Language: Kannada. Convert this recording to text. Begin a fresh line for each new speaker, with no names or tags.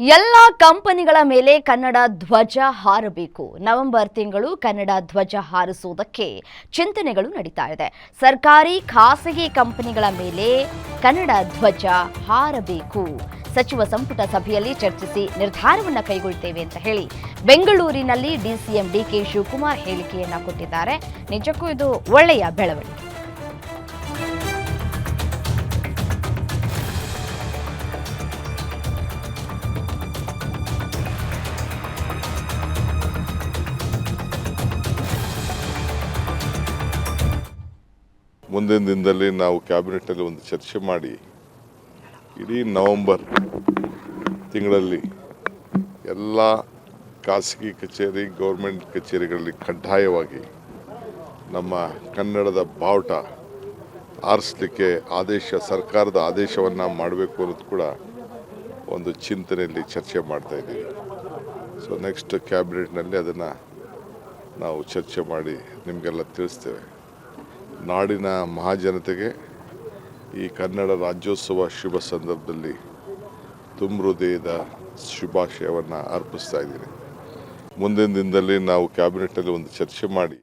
ಎಲ್ಲ ಕಂಪನಿಗಳ ಮೇಲೆ ಕನ್ನಡ ಧ್ವಜ ಹಾರಬೇಕು. ನವೆಂಬರ್ ತಿಂಗಳು ಕನ್ನಡ ಧ್ವಜ ಹಾರಿಸುವುದಕ್ಕೆ ಚಿಂತನೆಗಳು ನಡೀತಾ ಇದೆ. ಸರ್ಕಾರಿ ಖಾಸಗಿ ಕಂಪನಿಗಳ ಮೇಲೆ ಕನ್ನಡ ಧ್ವಜ ಹಾರಬೇಕು. ಸಚಿವ ಸಂಪುಟ ಸಭೆಯಲ್ಲಿ ಚರ್ಚಿಸಿ ನಿರ್ಧಾರವನ್ನು ಕೈಗೊಳ್ತೇವೆ ಅಂತ ಹೇಳಿ ಬೆಂಗಳೂರಿನಲ್ಲಿ ಡಿಸಿಎಂ ಡಿಕೆ ಶಿವಕುಮಾರ್ ಹೇಳಿಕೆಯನ್ನ ಕೊಟ್ಟಿದ್ದಾರೆ. ನಿಜಕ್ಕೂ ಇದು ಒಳ್ಳೆಯ ಬೆಳವಣಿಗೆ.
ಮುಂದಿನ ದಿನದಲ್ಲಿ ನಾವು ಕ್ಯಾಬಿನೆಟ್ನಲ್ಲಿ ಒಂದು ಚರ್ಚೆ ಮಾಡಿ ಇಡೀ ನವೆಂಬರ್ ತಿಂಗಳಲ್ಲಿ ಎಲ್ಲ ಖಾಸಗಿ ಕಚೇರಿ, ಗೌರ್ಮೆಂಟ್ ಕಚೇರಿಗಳಲ್ಲಿ ಕಡ್ಡಾಯವಾಗಿ ನಮ್ಮ ಕನ್ನಡದ ಬಾವುಟ ಆರಿಸ್ಲಿಕ್ಕೆ ಆದೇಶ, ಸರ್ಕಾರದ ಆದೇಶವನ್ನು ಮಾಡಬೇಕು ಅನ್ನೋದು ಕೂಡ ಒಂದು ಚಿಂತನೆಯಲ್ಲಿ ಚರ್ಚೆ ಮಾಡ್ತಾ ಇದ್ದೀವಿ. ಸೊ ನೆಕ್ಸ್ಟ್ ಕ್ಯಾಬಿನೆಟ್ನಲ್ಲಿ ಅದನ್ನು ನಾವು ಚರ್ಚೆ ಮಾಡಿ ನಿಮಗೆಲ್ಲ ತಿಳಿಸ್ತೇವೆ. ನಾಡಿನ ಮಹಾಜನತೆಗೆ ಈ ಕನ್ನಡ ರಾಜ್ಯೋತ್ಸವ ಶುಭ ಸಂದರ್ಭದಲ್ಲಿ ತುಂಬ ಹೃದಯದ ಶುಭಾಶಯವನ್ನು ಅರ್ಪಿಸ್ತಾ ಇದ್ದೀನಿ. ಮುಂದಿನ ದಿನದಲ್ಲಿ ನಾವು ಕ್ಯಾಬಿನೆಟ್ನಲ್ಲಿ ಒಂದು ಚರ್ಚೆ ಮಾಡಿ